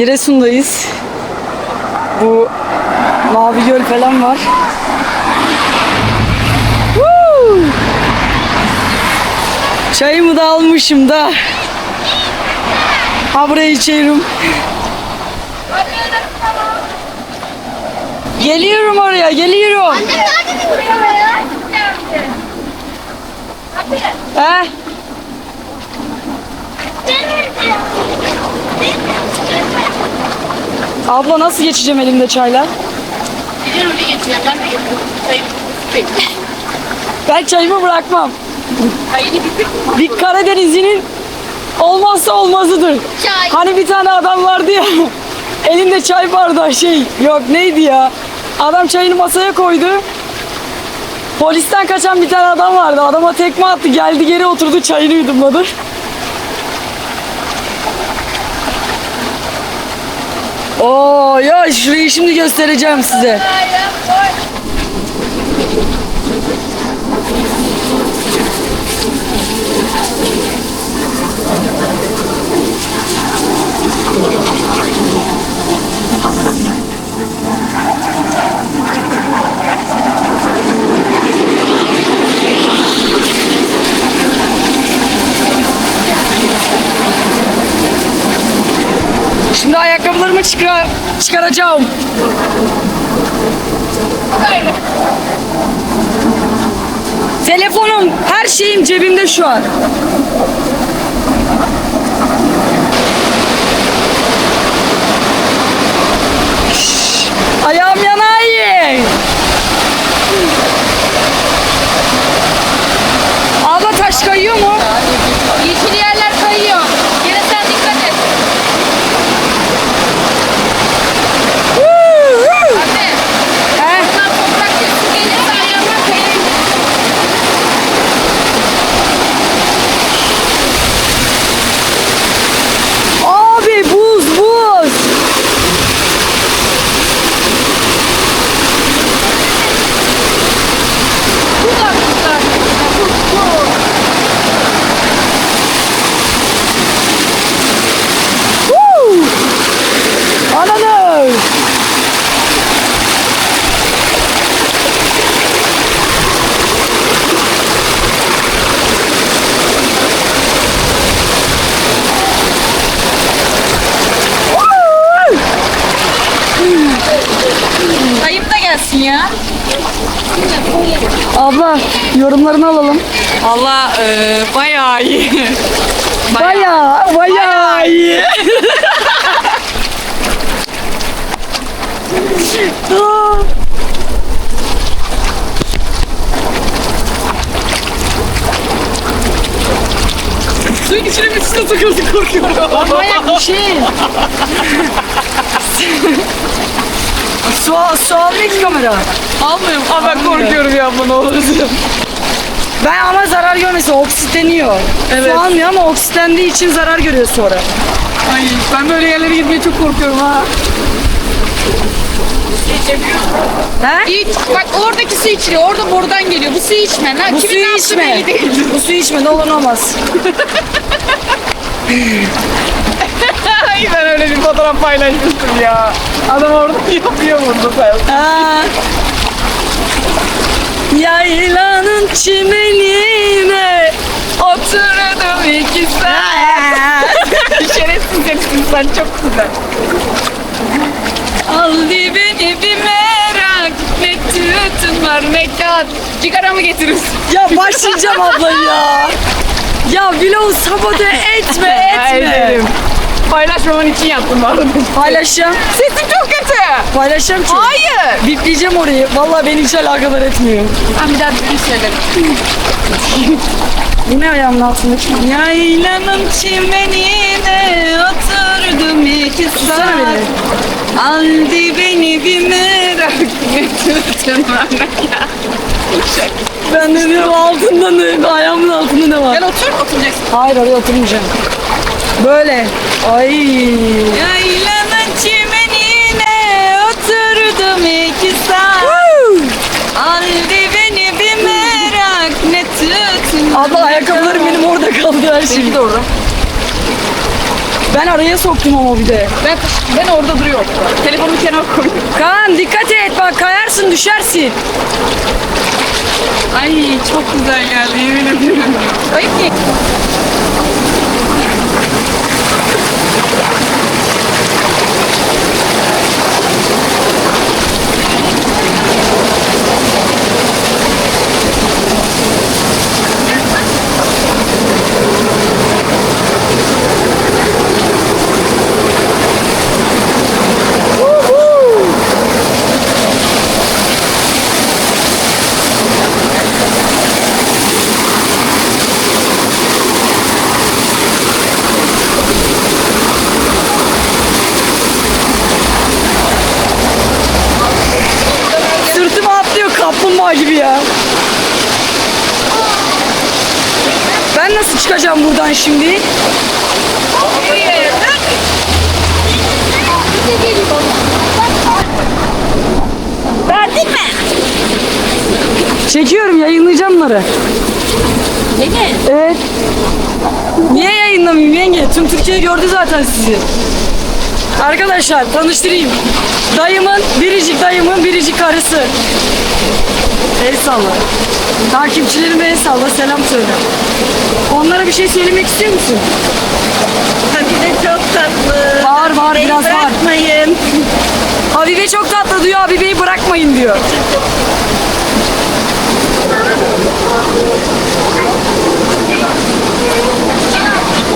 Giresun'dayız. Bu Mavi Göl falan var. Woo! Çayımı da almışım da. Ha buraya içerim. Geliyorum oraya, geliyorum. He? Abla nasıl geçeceğim elimde çayla? Biliyorum ne geçeceğim ben de geçiyorum. Çayı bekle. Ben çayımı bırakmam. Çayını. Bir Karadenizli'nin olmazsa olmazıdır. Çay. Hani bir tane adam vardı ya. Elinde çay bardağı şey. Yok neydi ya? Adam çayını masaya koydu. Polisten kaçan bir tane adam vardı. Adama tekme attı. Geldi geri oturdu çayını yudumladı. Oo ya şurayı şimdi göstereceğim size. Şimdi ayakkabılarımı çıkar çıkaracağım. Telefonum, her şeyim cebimde şu an. Şşş, Ayağım yanayım. Abla taş kayıyor mu? Yeşil yerler kayıyor. Gene sen dikkat et. Anne. He? Bunlar toprak su gelirse ayağıma kayayım. Abi buz buz. Bu da kızlar. Bu, bu. Woo! Ananı. Kayıp da gelsin ya. Abla yorumlarını alalım. Allah e, bayağı iyi. Bayağı bayağı iyi. Suyun içine bir sıkı sıkıldı korkuyorum. Manyak bir şey. su, su ki kamera. Almıyorum. Aa, ben korkuyorum ya bunu olursun. Ben ama zarar görmesin oksitleniyor. Evet. Su almıyor ama oksitlendiği için zarar görüyor sonra. Ay ben böyle yerlere gitmeye çok korkuyorum ha. He? İç, bak oradaki su içiliyor. Orada borudan geliyor. Bu suyu içme. lan. Bu Kimin suyu ne yaptığı içme. belli değil. Bu suyu içme ne olur ne olmaz. Ay ben öyle bir fotoğraf paylaşmıştım ya. Adam orada yapıyor burada sen. Ha. Yaylanın çimenine Oturdum iki saat. Şerefsiz herifsin sen çok güzel. Al beni bir merak etme Abla cigaramı getirirsin. Ya başlayacağım abla ya. Ya vlogu sabote etme etme. Paylaşmaman için yaptım bu arada. Paylaşacağım. Sesim çok kötü. Paylaşacağım ki. Hayır. Bipleyeceğim orayı. Vallahi beni hiç alakadar etmiyor. Ben bir daha bir söylerim. Bu ne ayağımın altındaki? Yaylanın çimenine oturdum iki saat. Aldı beni bir merak. Ben de diyorum altında ne? Ayağımın altında ne var? Gel otur, oturacaksın. Hayır oraya oturmayacağım. Böyle. Ay. Yaylanın çimenine oturdum iki saat. Aldı beni bir merak ne tutun. Abla ayakkabılarım benim orada kaldı her şey. Benimki de orada. Ben araya soktum ama bir de. Ben, ben orada duruyorum. Telefonumu kenara koydum. Kaan dikkat et bak kayarsın düşersin. Ay çok güzel geldi yemin ediyorum. Ayıp kaplumbağa gibi ya. Ben nasıl çıkacağım buradan şimdi? Verdin mi? Çekiyorum yayınlayacağım bunları. Yenge. Evet. Niye yayınlamayayım yenge? Tüm Türkiye gördü zaten sizi. Arkadaşlar tanıştırayım. Dayımın, biricik dayımın biricik karısı. El salla. Takipçilerime el salla, selam söyle. Onlara bir şey söylemek istiyor musun? Tabii de çok tatlı. Bağır bağır Beni biraz bağır. bırakmayın. Habibe çok tatlı diyor, Habibe'yi bırakmayın diyor.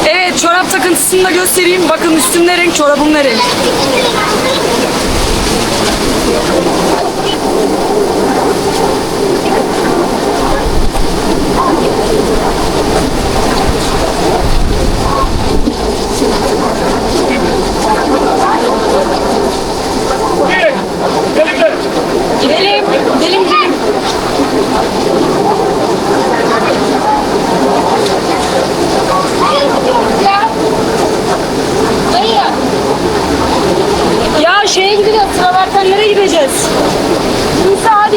Evet, çorap takıntısını da göstereyim. Bakın üstüm ne renk, çorabım ne renk.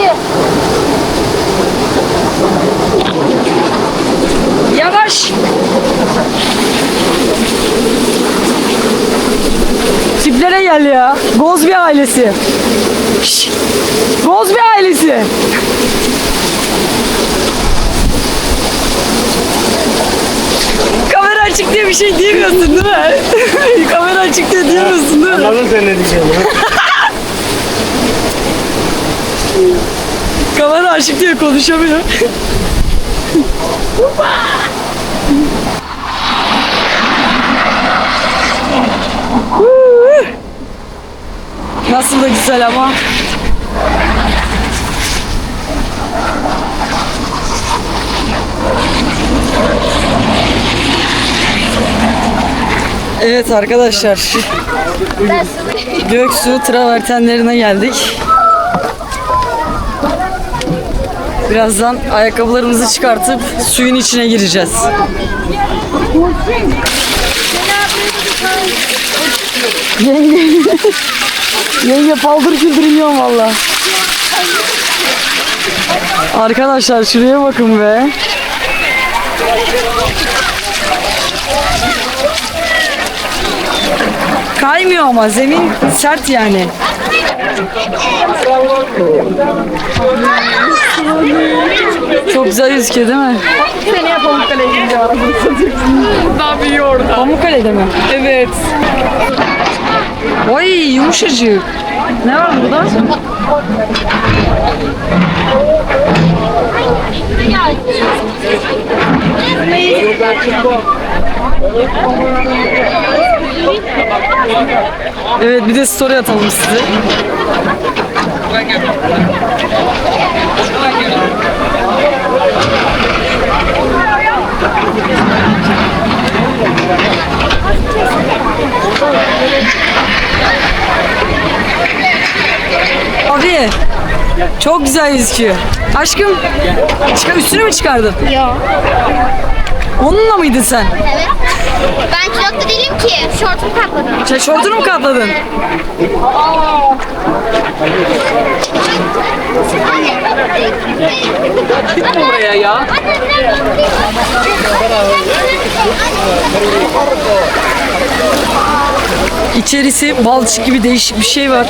Hadi. Yavaş. Tiplere gel ya. Gozbi ailesi. Şşş. Gozbi ailesi. Kamera açık diye bir şey diyemiyorsun değil mi? Kamera açık diye diyemiyorsun değil mi? Anladın sen ne. Kamera açık diye konuşamıyor. Nasıl da güzel ama. Evet arkadaşlar. Göksu travertenlerine geldik. Birazdan ayakkabılarımızı çıkartıp suyun içine gireceğiz. Yenge. Yenge paldır küldür iniyorum valla. Arkadaşlar şuraya bakın be. Kaymıyor ama zemin sert yani. Çok güzel gözüküyor değil mi? Seneye Pamukkale'ye gideceğim. Daha büyüyor orada. Pamukkale'de mi? Evet. Vay yumuşacık. Ne var burada? Evet bir de story atalım size. Abi çok güzel gözüküyor. Aşkım çıkar, üstünü mü çıkardın? Yok. Onunla mıydın sen? Evet. Ben kilotlu değilim ki. Şortumu katladım. Şey, şortunu mu katladın? Gitme oraya ya. İçerisi balçık gibi değişik bir şey var.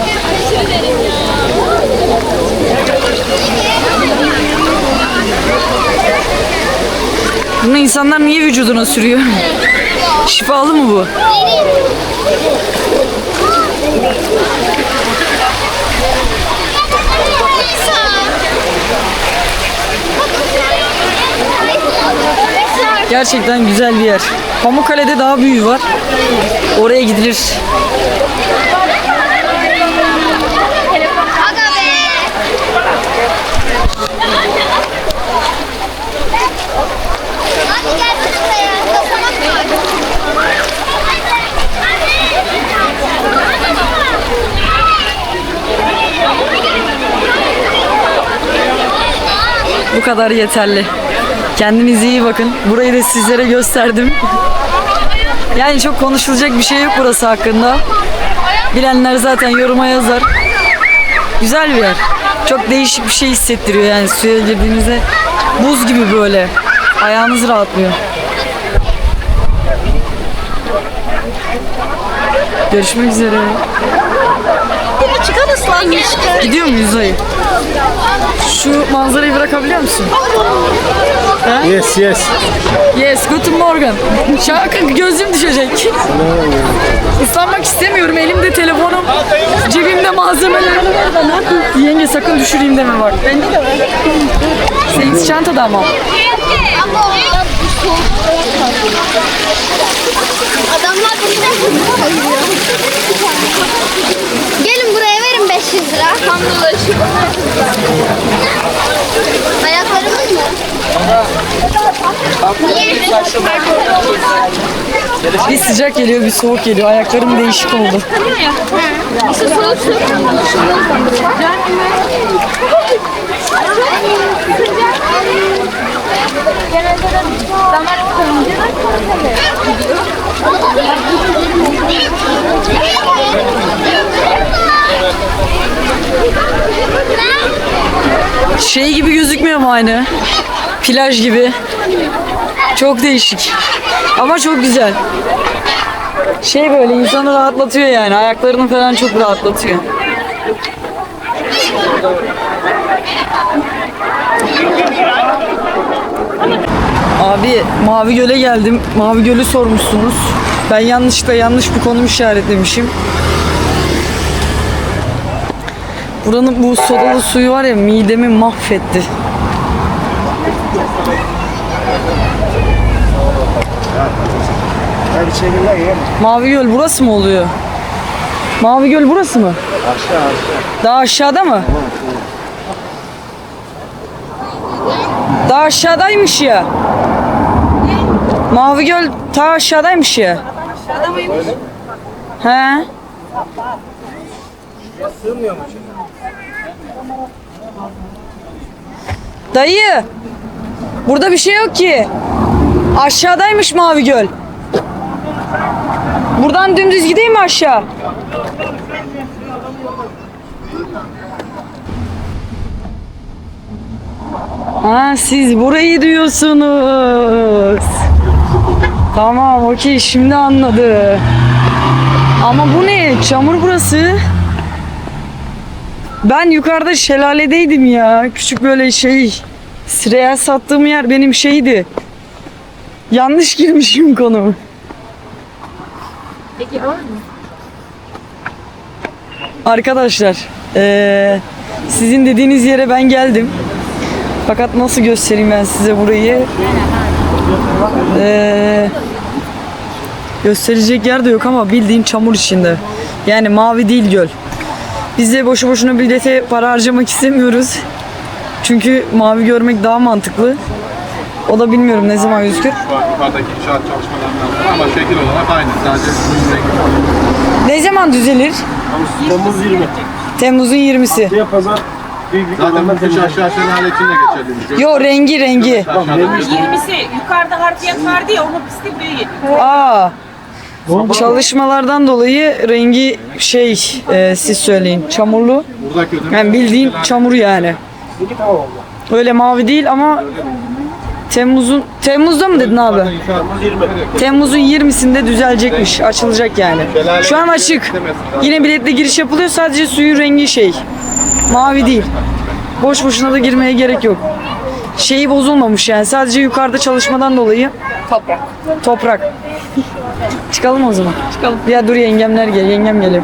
Bunu insanlar niye vücuduna sürüyor? Şifalı mı bu? Gerçekten güzel bir yer. Pamukkale'de daha büyüğü var. Oraya gidilir. Aga be. Hadi gelsene buraya. Kapamak var. Bu kadar yeterli. Kendinize iyi bakın. Burayı da sizlere gösterdim. Yani çok konuşulacak bir şey yok burası hakkında. Bilenler zaten yoruma yazar. Güzel bir yer. Çok değişik bir şey hissettiriyor yani suya girdiğinizde buz gibi böyle. Ayağınız rahatlıyor. Görüşmek üzere. Çıkan ıslanmış. Gidiyor muyuz dayı? Şu manzarayı bırakabiliyor musun? Yes, yes. Yes, guten Morgen. Şaka gözüm düşecek. Islanmak istemiyorum. Elimde telefonum, cebimde malzemelerim var? Yenge sakın düşüreyim deme bak. Bende de var. Senin çantada ama. Bir sıcak geliyor, bir soğuk geliyor. Ayaklarım değişik oldu. Şey gibi gözükmüyor mu aynı? Plaj gibi. Çok değişik. Ama çok güzel. Şey böyle insanı rahatlatıyor yani. Ayaklarını falan çok rahatlatıyor. Abi Mavi Göl'e geldim. Mavi Göl'ü sormuşsunuz. Ben yanlışlıkla yanlış bir konum işaretlemişim. Buranın bu sodalı suyu var ya midemi mahvetti. Mavi Göl burası mı oluyor? Mavi Göl burası mı? Aşağı aşağı. Daha aşağıda mı? Daha aşağıdaymış ya. Mavi Göl ta aşağıdaymış ya. Aşağıda mıymış? He. Sığmıyor mu? Dayı. Burada bir şey yok ki. Aşağıdaymış Mavi Göl. Buradan dümdüz gideyim mi aşağı? Ha siz burayı diyorsunuz. Tamam okey şimdi anladı. Ama bu ne? Çamur burası. Ben yukarıda şelaledeydim ya. Küçük böyle şey. Sireyel sattığım yer benim şeydi. Yanlış girmişim konu. Arkadaşlar, eee, sizin dediğiniz yere ben geldim. Fakat nasıl göstereyim ben size burayı? Ee, gösterecek yer de yok ama bildiğin çamur içinde. Yani mavi değil göl. Biz de boşu boşuna bilete para harcamak istemiyoruz. Çünkü mavi görmek daha mantıklı. O da bilmiyorum ne zaman gözükür. Yukarıdaki inşaat çalışmalarından sonra ama şekil olarak aynı. Sadece. Ne zaman düzelir? Temmuz 20. Temmuz'un 20'si. Diye pazar büyük bir Zaten bu kış aşağı şelale için de geçerliymiş. Yo rengi rengi. Aşağıda. 20'si yukarıda harfiyat vardı ya onu pisti buraya getiriyor. Aa. Çalışmalardan dolayı rengi şey e, siz söyleyin çamurlu. Buradaki ödeme. Yani bildiğin çamur yani. Öyle mavi değil ama Temmuz'un Temmuz'da mı dedin abi? Temmuz'un 20'sinde düzelecekmiş. Açılacak yani. Şu an açık. Yine biletle giriş yapılıyor. Sadece suyun rengi şey. Mavi değil. Boş boşuna da girmeye gerek yok. Şeyi bozulmamış yani. Sadece yukarıda çalışmadan dolayı Toprak. toprak. Çıkalım o zaman. Çıkalım. Ya dur yengemler gel. Yengem geliyor.